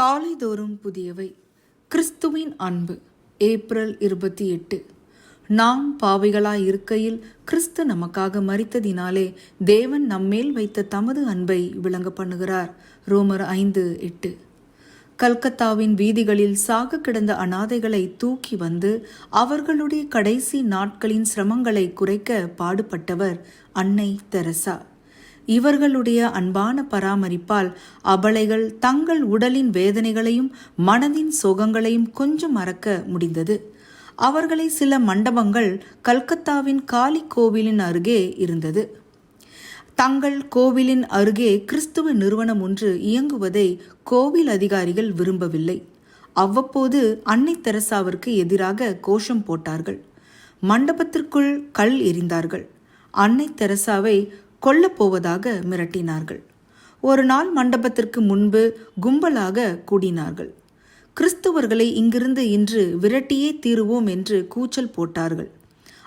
காலைதோறும் புதியவை. கிறிஸ்துவின் அன்பு ஏப்ரல் இருபத்தி எட்டு. நாம் பாவிகளாய் இருக்கையில் கிறிஸ்து நமக்காக மறித்ததினாலே தேவன் நம்மேல் வைத்த தமது அன்பை விளங்க பண்ணுகிறார். ரோமர் ஐந்து எட்டு. கல்கத்தாவின் வீதிகளில் சாக கிடந்த அனாதைகளை தூக்கி வந்து அவர்களுடைய கடைசி நாட்களின் சிரமங்களை குறைக்க பாடுபட்டவர் அன்னை தெரசா. இவர்களுடைய அன்பான பராமரிப்பால் அபலைகள் தங்கள் உடலின் வேதனைகளையும் மனதின் சோகங்களையும் கொஞ்சம் மறக்க முடிந்தது. அவர்களை சில மண்டபங்கள் கல்கத்தாவின் காளி கோவிலின் அருகே இருந்தது. தங்கள் கோவிலின் அருகே கிறிஸ்துவ நிறுவனம் ஒன்று இயங்குவதை கோவில் அதிகாரிகள் விரும்பவில்லை. அவ்வப்போது அன்னை தெரசாவிற்கு எதிராக கோஷம் போட்டார்கள். மண்டபத்திற்குள் கல் எறிந்தார்கள் அன்னை தெரசாவை கொல்லப்போவதாக மிரட்டினார்கள். ஒரு நாள் மண்டபத்திற்கு முன்பு கும்பலாக கூடினார்கள். கிறிஸ்துவர்களை இங்கிருந்து இன்று விரட்டியே தீருவோம் என்று கூச்சல் போட்டார்கள்.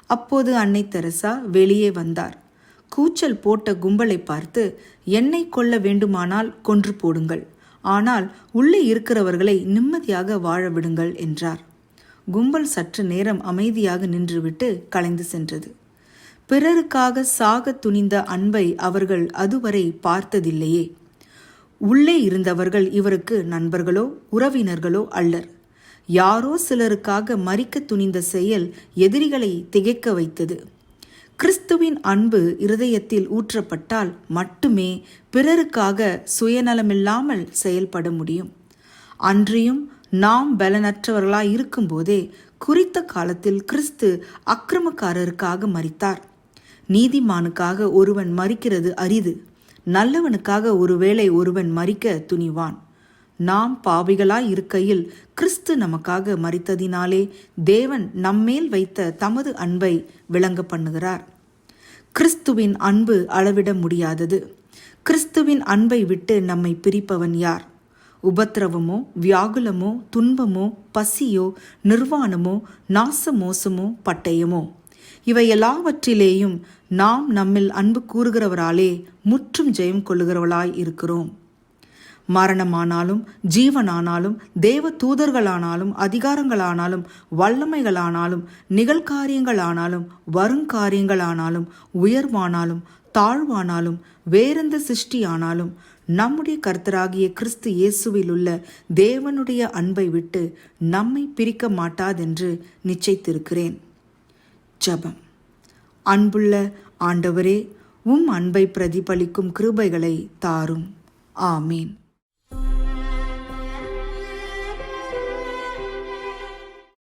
அப்போது அன்னை தெரசா வெளியே வந்தார். கூச்சல் போட்ட கும்பலை பார்த்து என்னை கொல்ல வேண்டுமானால் கொன்று போடுங்கள். ஆனால் உள்ளே இருக்கிறவர்களை நிம்மதியாக வாழ விடுங்கள் என்றார். கும்பல் சற்று நேரம் அமைதியாக நின்றுவிட்டு கலைந்து சென்றது. பிறருக்காக சாக துணிந்த அன்பை அவர்கள் அதுவரை பார்த்ததில்லையே. உள்ளே இருந்தவர்கள் இவருக்கு நண்பர்களோ உறவினர்களோ அல்லர். யாரோ சிலருக்காக மறிக்க துணிந்த செயல் எதிரிகளை திகைக்க வைத்தது. கிறிஸ்துவின் அன்பு இருதயத்தில் ஊற்றப்பட்டால் மட்டுமே பிறருக்காக சுயநலமில்லாமல் செயல்பட முடியும். அன்றியும் நாம் பலனற்றவர்களாய் இருக்கும்போதே குறித்த காலத்தில் கிறிஸ்து அக்கிரமக்காரருக்காக மறித்தார் நீதிமானுக்காக ஒருவன் மறிக்கிறது அரிது. நல்லவனுக்காக ஒருவேளை ஒருவன் மறிக்க துணிவான். நாம் பாவிகளாய் இருக்கையில் கிறிஸ்து நமக்காக மறித்ததினாலே தேவன் நம்மேல் வைத்த தமது அன்பை விளங்க பண்ணுகிறார். கிறிஸ்துவின் அன்பு அளவிட முடியாதது. கிறிஸ்துவின் அன்பை விட்டு நம்மை பிரிப்பவன் யார்? உபத்திரவமோ வியாகுலமோ துன்பமோ பசியோ நிர்வாணமோ நாச மோசமோ பட்டயமோ? இவை எல்லாவற்றிலேயும் நாம் நம்மில் அன்பு கூறுகிறவராலே முற்றும் ஜெயம் கொள்ளுகிறவளாய் இருக்கிறோம். மரணமானாலும் ஜீவனானாலும் தேவ தூதர்களானாலும் அதிகாரங்களானாலும் வல்லமைகளானாலும் நிகழ்காரியங்களானாலும் வருங்காரியங்களானாலும் உயர்வானாலும் தாழ்வானாலும் வேறெந்த சிருஷ்டியானாலும் நம்முடைய கர்த்தராகிய கிறிஸ்து இயேசுவில் உள்ள தேவனுடைய அன்பை விட்டு நம்மை பிரிக்க மாட்டாதென்று நிச்சயித்திருக்கிறேன். ஜபம். அன்புள்ள ஆண்டவரே உம் அன்பை பிரதிபலிக்கும் கிருபைகளை தாரும். ஆமீன்.